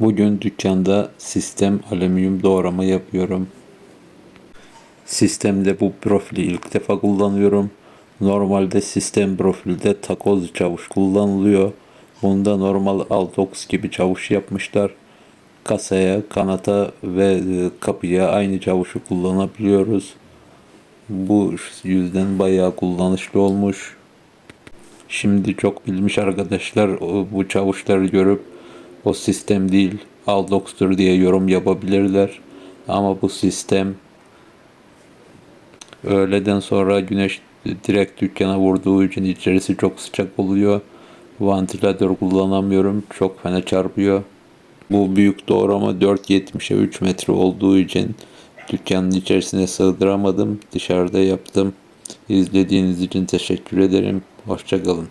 Bugün dükkanda sistem alüminyum doğrama yapıyorum. Sistemde bu profili ilk defa kullanıyorum. Normalde sistem profilde takoz çavuş kullanılıyor. Bunda normal Altox gibi çavuş yapmışlar. Kasaya, kanata ve e, kapıya aynı çavuşu kullanabiliyoruz. Bu yüzden bayağı kullanışlı olmuş. Şimdi çok bilmiş arkadaşlar bu çavuşları görüp o sistem değil Aldox'tur diye yorum yapabilirler. Ama bu sistem öğleden sonra güneş direkt dükkana vurduğu için içerisi çok sıcak oluyor. Vantilatör kullanamıyorum. Çok fena çarpıyor. Bu büyük doğrama 4.70'e 3 metre olduğu için dükkanın içerisine sığdıramadım. Dışarıda yaptım. İzlediğiniz için teşekkür ederim. Hoşçakalın.